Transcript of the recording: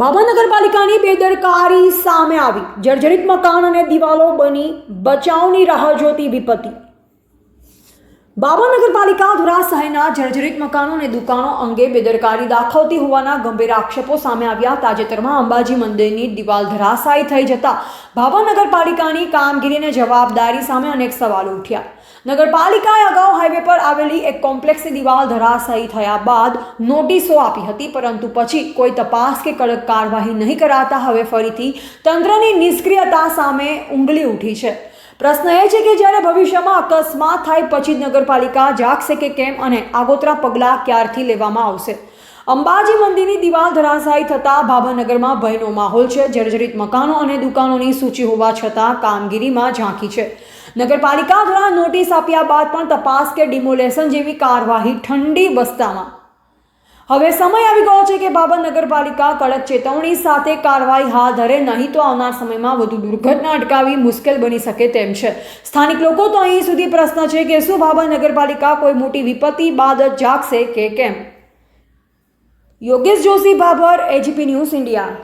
ભાભા નગરપાલિકાની બેદરકારી સામે આવી. જર્જરિત મકાન અને દિવાલો બની બચાવની રાહ જોતી વિપત્તિ. બાબા નગરપાલિકા શહેરના જર્જરિત મકાનો અને દુકાનો અંગે બેદરકારી દાખવતી હોવાના ગંભીર આક્ષેપો સામે આવ્યા. તાજેતરમાં અંબાજી મંદિરની દિવાલ ધરાશાયી થઈ જતા બાબા નગરપાલિકાની કામગીરીને જવાબદારી સામે અનેક સવાલો ઉઠ્યા. નગરપાલિકાએ અગાઉ હાઈવે પર આવેલી એક કોમ્પ્લેક્સની દિવાલ ધરાશાયી થયા બાદ નોટિસો આપી હતી, પરંતુ પછી કોઈ તપાસ કે કડક કાર્યવાહી નહીં કરાતા હવે ફરીથી તંત્રની નિષ્ક્રિયતા સામે ઉંગલી ઉઠી છે. પ્રશ્ન એ છે કે જ્યારે ભવિષ્યમાં અકસ્માત થાય પછી જ નગરપાલિકા જાગશે કે કેમ અને આગોતરા પગલાં ક્યારથી લેવામાં આવશે? અંબાજી મંદિરની દિવાલ ધરાશાયી થતાં ભાભાનગરમાં ભયનો માહોલ છે. જર્જરિત મકાનો અને દુકાનોની સૂચિ હોવા છતાં કામગીરીમાં ઝાંખી છે. નગરપાલિકા દ્વારા નોટિસ આપ્યા બાદ પણ તપાસ કે ડિમોલેશન જેવી કાર્યવાહી ઠંડી બસ્તામાં હવે સમય આવી ગયો છે કે બાબર નગરપાલિકા કડક ચેતવણી સાથે કાર્યવાહી હાથ ધરે, નહીં તો આવનાર સમયમાં વધુ દુર્ઘટના અટકાવી મુશ્કેલ બની શકે તેમ છે. સ્થાનિક લોકો તો અહીં સુધી પ્રશ્ન છે કે શું બાબર નગરપાલિકા કોઈ મોટી વિપત્તિ બાદ જાગશે કે કેમ? Yogesh Joshi, Babar ABP News India